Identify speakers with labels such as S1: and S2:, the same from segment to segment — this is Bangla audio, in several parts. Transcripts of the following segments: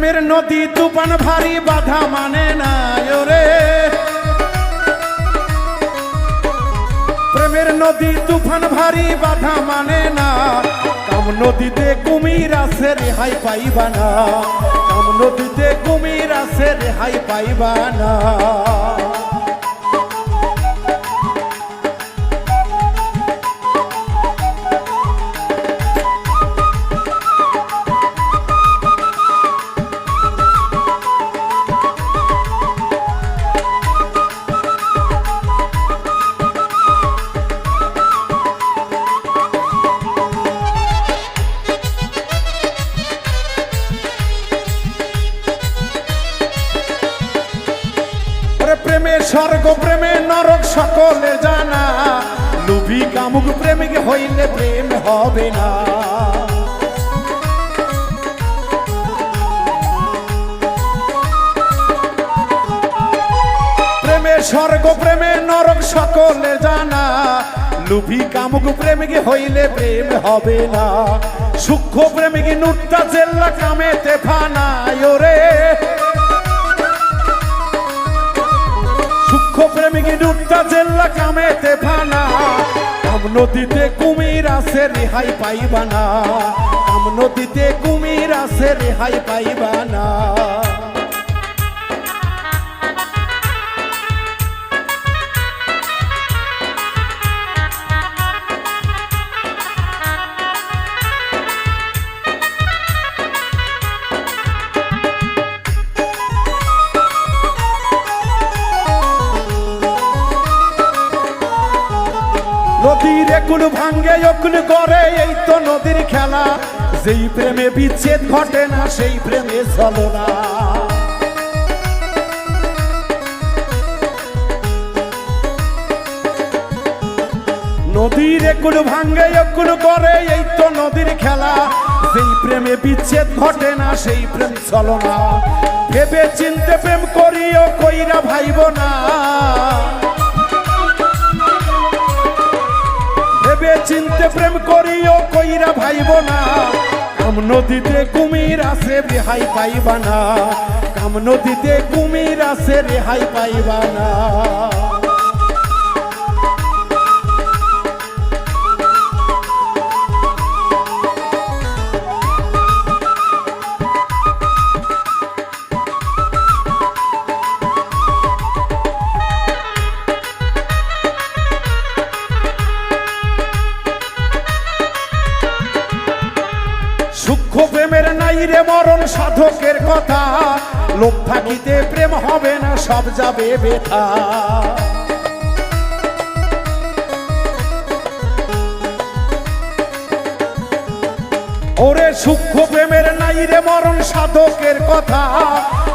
S1: প্রেমের নদী তুফান ভারী বাধা মানে না রে প্রেমের নদী তুফান ভারী বাধা মানে না। কাম নদীতে কুমির আছে রেহাই পাইবা না। কাম নদীতে কুমির আছে রেহাই পাইবা না। স্বর্গ প্রেমে নরক সকলের জানা। লুভি কামুক প্রেমিক হইলে প্রেম হবে না। স্বর্গ প্রেমে নরক সকলের জানা। লুভি কামুক প্রেমিক হইলে প্রেম হবে না। সূক্ষ্ম প্রেমিক নুট্টা জেল্লা কামেতে ফানায় রে প্রেমিক ডুবটা জেল্লা কামেতে ফানা কাম নদীতে কুমির আছে, রেহাই পাইবা না কাম নদীতে কুমির আছে, রেহাই পাইবা না একুল ভাঙ্গে অকুল করে এই তো নদীর খেলা। যেই প্রেমে বিচ্ছেদ ঘটে না, সেই প্রেমে চলো না। নদীর একুল ভাঙ্গে অকুল করে এই তো নদীর খেলা। যেই প্রেমে বিচ্ছেদ ঘটে না, সেই প্রেম চলো না। ভেবে চিনতে প্রেম করিও, কইরা ভাইব না। চিনতে প্রেম করিও, কইরা ভাইব না কাম নদীতে কুমির আছে, রেহাই পাইবা না কাম নদীতে কুমির আছে, রেহাই পাইবা না রে মরণ সাধকের কথা। লোক থাকিতে প্রেম হবে না, সব যাবে বেথা ওরে সূক্ষ্ম প্রেমের নাই রে মরণ সাধকের কথা।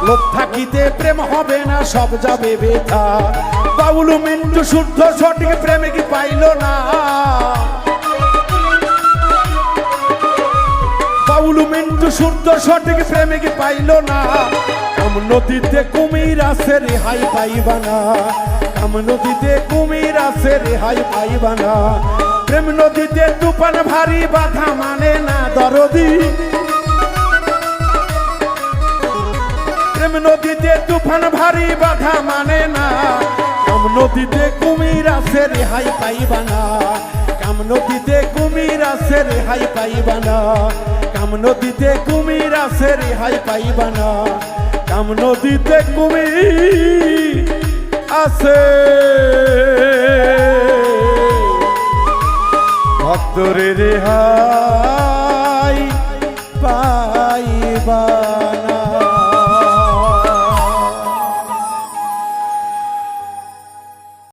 S1: লোক থাকিতে প্রেম হবে না, সব যাবে বেথা বাউলু মিন্টু শুদ্ধ সঠিক প্রেমিক পাইল না? বাউলু মিন্টু শুদ্ধ সঠিক প্রেমিক পাইল না। কাম নদীতে কুমির আছে রেহাই পাইবা না। কাম নদীতে কুমির আছে রেহাই পাইবা না। প্রেম নদীতে তুফান ভারী, বাধা মানে না দরদি। প্রেম নদীতে তুফান ভারী, বাধা মানে না। কাম নদীতে কুমির আছে রেহাই পাইবা না। কাম নদীতে কুমির আছে রেহাই পাইবা না। কাম নদীতে কুমির আছে রেহাই পাইবা না কাম নদীতে কুমির আছে। ভক্তরে রেহাই।